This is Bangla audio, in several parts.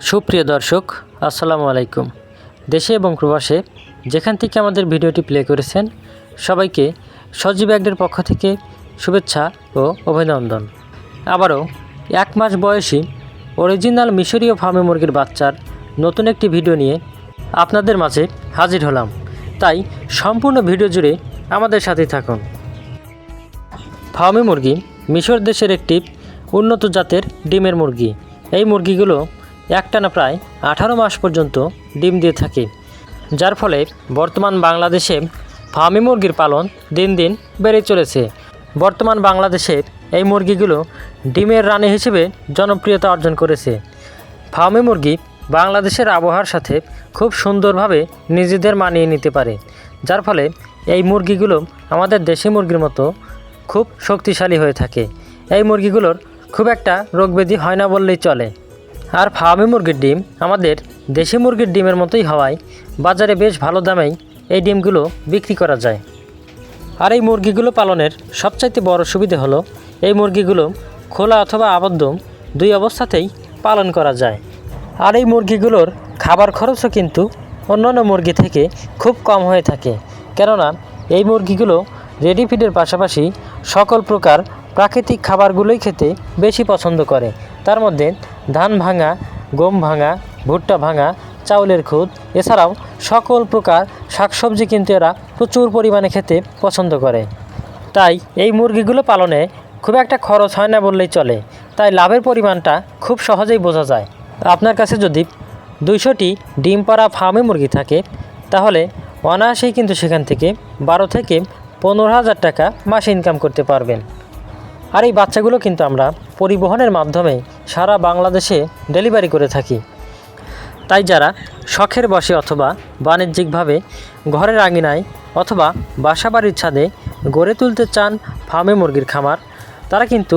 সুপ্রিয় দর্শক, আসসালামু আলাইকুম। দেশে এবং প্রবাসে যেখান থেকে আমাদের ভিডিওটি প্লে করেছেন, সবাইকে সজীব একদের পক্ষ থেকে শুভেচ্ছা ও অভিনন্দন। আবারও এক মাস বয়সী অরিজিনাল মিশরীয় ফার্মে মুরগির বাচ্চার নতুন একটি ভিডিও নিয়ে আপনাদের মাঝে হাজির হলাম। তাই সম্পূর্ণ ভিডিও জুড়ে আমাদের সাথে থাকুন। ফার্মি মুরগি মিশর দেশের একটি উন্নত জাতের ডিমের মুরগি। এই মুরগিগুলো একটানা প্রায় আঠারো মাস পর্যন্ত ডিম দিয়ে থাকে। যার ফলে বর্তমান বাংলাদেশে ফার্মি মুরগির পালন দিন দিন বেড়ে চলেছে। বর্তমান বাংলাদেশের এই মুরগিগুলো ডিমের রানী হিসেবে জনপ্রিয়তা অর্জন করেছে। ফার্মি মুরগি বাংলাদেশের আবহাওয়ার সাথে খুব সুন্দরভাবে নিজেদের মানিয়ে নিতে পারে। যার ফলে এই মুরগিগুলো আমাদের দেশি মুরগির মতো খুব শক্তিশালী হয়ে থাকে। এই মুরগিগুলোর খুব একটা রোগব্যাধি হয় না বললেই চলে। আর ফার্মি মুরগির ডিম আমাদের দেশি মুরগির ডিমের মতোই হওয়ায় বাজারে বেশ ভালো দামেই এই ডিমগুলো বিক্রি করা যায়। আর এই মুরগিগুলো পালনের সবচাইতে বড় সুবিধে হলো এই মুরগিগুলো খোলা অথবা আবদ্ধ দুই অবস্থাতেই পালন করা যায়। আর এই মুরগিগুলোর খাবার খরচও কিন্তু অন্যান্য মুরগি থেকে খুব কম হয়ে থাকে। কেননা এই মুরগিগুলো রেডি ফিডের পাশাপাশি সকল প্রকার প্রাকৃতিক খাবারগুলোই খেতে বেশি পছন্দ করে। তার মধ্যে ধান ভাঙা, গম ভাঙা, ভুট্টা ভাঙা, চাউলের খুদ, এছাড়াও সকল প্রকার শাকসবজি কিন্তু এরা প্রচুর পরিমাণে খেতে পছন্দ করে। তাই এই মুরগিগুলো পালনে খুব একটা খরচ হয় না বললেই চলে, তাই লাভের পরিমাণটা খুব সহজেই বোঝা যায়। আপনার কাছে যদি দুইশোটি ডিম পাড়া ফার্মে মুরগি থাকে, তাহলে অনায়াসেই কিন্তু সেখান থেকে বারো থেকে পনেরো হাজার টাকা মাসে ইনকাম করতে পারবেন। আর এই বাচ্চাগুলো কিন্তু আমরা পরিবহনের মাধ্যমে সারা বাংলাদেশে ডেলিভারি করে থাকি। তাই যারা শখের বসে অথবা বাণিজ্যিকভাবে ঘরের আঙিনায় অথবা বাসাবাড়ির ছাদে গড়ে তুলতে চান ফার্মে মুরগির খামার, তারা কিন্তু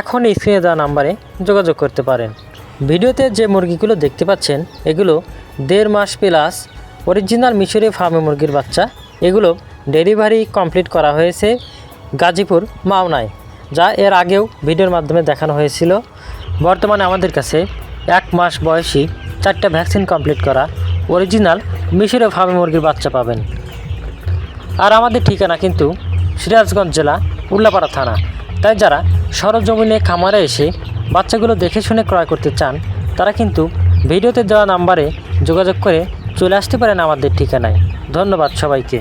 এখনই স্ক্রিনে দেওয়া নাম্বারে যোগাযোগ করতে পারেন। ভিডিওতে যে মুরগিগুলো দেখতে পাচ্ছেন, এগুলো দেড় মাস প্লাস অরিজিনাল মিশরে ফার্মে মুরগির বাচ্চা। এগুলো ডেলিভারি কমপ্লিট করা হয়েছে গাজীপুর মাওনায়। যা এর আগেও ভিডিওর মাধ্যমে দেখানো হয়েছিল। বর্তমানে আমাদের কাছে এক মাস বয়সী চারটা ভ্যাকসিন কমপ্লিট করা অরিজিনাল মিশরে ফার্মে মুরগির বাচ্চা পাবেন। আর আমাদের ঠিকানা কিন্তু সিরাজগঞ্জ জেলা, উল্লাপাড়া থানা। তাই যারা সরজমিনে খামারে এসে বাচ্চাগুলো দেখে শুনে ক্রয় করতে চান, তারা কিন্তু ভিডিওতে দেওয়া নাম্বারে যোগাযোগ করে চলে আসতে পারেন আমাদের ঠিকানায়। ধন্যবাদ সবাইকে।